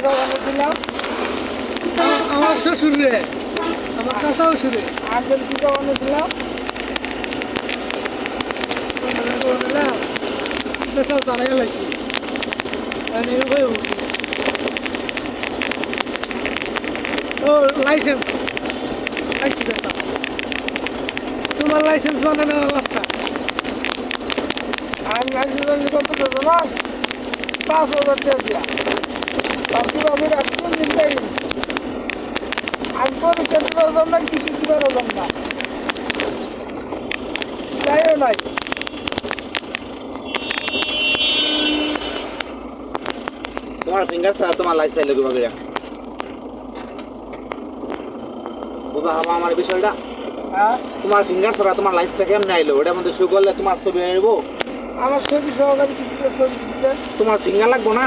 ছিলাম আ- আমার শ্বশুর রে। আমার চাচা শ্বশুরে আঙ্কেল কি কখন ছিলাম পেশা জানাই লাগছি ও। লাইসেন্স পাইছি পেশা তোমার লাইসেন্স বানানো লাভটা আমি দেবো পাঁচ হাজার টাকা দিয়া। না কিছু না। যাইও নাই। তোমার ফিঙ্গার ছাড়া তোমার লাইফ স্টাইল করে বুঝা হবা আমার বিষয়টা? হ্যাঁ? তোমার ফিঙ্গার ছাড়া তোমার লাইফটা কেমন আইলো? ওটার মধ্যে শু করলে তোমার ছবি আইব। আমার ছবি সহকারী কিছু ছবি তোমার ফিঙ্গার লাগবো না?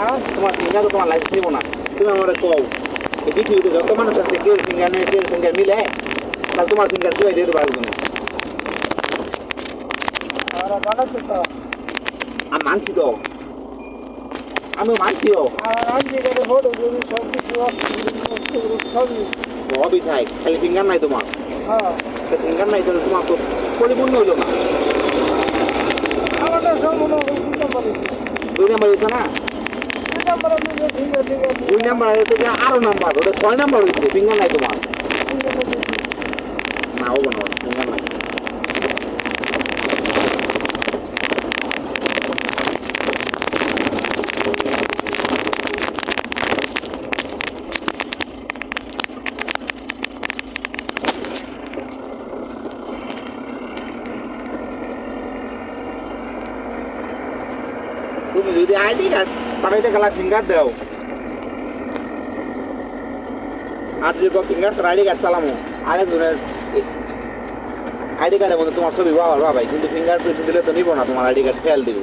হ্যাঁ তোমার ফিঙ্গার তো তোমার লাইফ নিব না তুমি আমার কও এই পৃথিবীতে যত মানুষ আছে কেউ ফিঙ্গার নেই কেউ ফিঙ্গার মিলে তাহলে তোমার ফিঙ্গার কেউ দিতে পারব না আমি মানছি তো। আমিও মানছিও সবই। থাই খালি ফিঙ্গার নাই তোমার। হ্যাঁ। ফিঙ্গার নাই তাহলে তোমার তো পরিপূর্ণ হইল না। দুই নম্বর নাম্বার হয়েছে না? দুই নম্বর আছে তো আরও নাম্বার, ওটা ছয় নাম্বার হয়েছে ফিঙ্গার নাই তোমার। না, ও না ফিঙ্গার নাই তুমি যদি আইডি কার্ড পাঠাইতে গেলা ফিঙ্গার দাও। আর যদি ফিঙ্গার আইডি কার্ড চালামো। আরেকজনের আইডি কার্ডের মধ্যে তোমার ছবি বাবার বাবাই, কিন্তু ফিঙ্গার প্রিন্ট দিলে তো নিব না, তোমার আইডি কার্ড ফেল দিব।